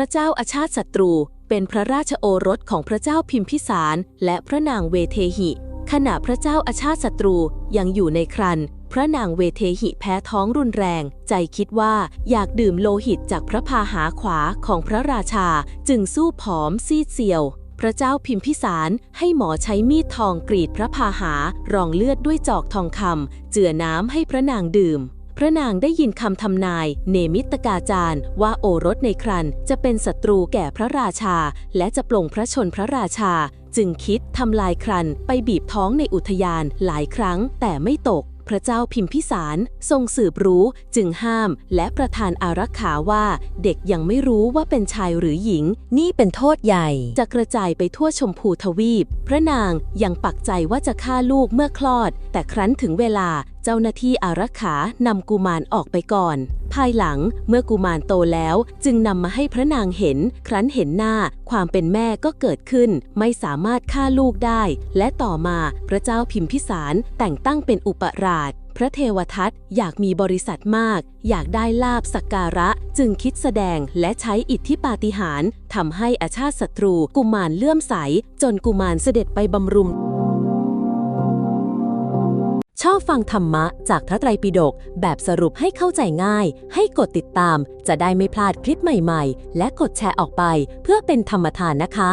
ระเจ้าอาชาติศัตรู เป็นพระราชโอรสของพระเจ้าพิมพิสาร และพระนางเวเทหิ ขณะพระเจ้าอาชาติศัตรูยังอยู่ในครันพระนางเวเทหิแพ้ท้องรุนแรง ใจคิดว่าอยากดื่มโลหิตจากพระพาหาขวาของพระราชา จึงสู้ผอมซีดเซียว พระเจ้าพิมพิสารให้หมอใช้มีดทองกรีดพระพาหารองเลือดด้วยจอกทองคำเจือน้ำให้พระนางดื่ม พระนางได้ยินคำทำนาย เนมิตกาจารย์ ว่าโอรสในครันจะเป็นศัตรูแก่พระราชา และจะปลงพระชนพระราชา จึงคิดทำลายครันไปบีบท้องในอุทยานหลายครั้งแต่ไม่ตกพระเจ้าพิมพิสารทรงสืบรู้จึงห้าม และประทานอารักขาว่า เด็กยังไม่รู้ว่าเป็นชายหรือหญิง นี่เป็นโทษใหญ่ จะกระจายไปทั่วชมพูทวีป พระนางยังปักใจว่าจะฆ่าลูกเมื่อคลอด แต่ครั้นถึงเวลา จ้าหน้าที่อารักขานำกุมารออกไปก่อน ภายหลังเมื่อกุมารโตแล้วจึงนำมาให้พระนางเห็น ครั้นเห็นหน้า ความเป็นแม่ก็เกิดขึ้น ไม่สามารถฆ่าลูกได้ และต่อมาพระเจ้าพิมพิสารแต่งตั้งเป็นอุปราชพระเทวทัตอยากมีบริษัทมาก อยากได้ลาบสักการะ จึงคิดแสดงและใช้อิทธิปาฏิหาริย์ทำให้อาชาติศัตรูกุมารเลื่อมใส จนกุมารเสด็จไปบำรุง ชอบฟังธรรมะจากพระไตรปิฎกแบบสรุปให้เข้าใจง่าย ให้กดติดตาม จะได้ไม่พลาดคลิปใหม่ๆ และกดแชร์ออกไป เพื่อเป็นธรรมทานนะคะ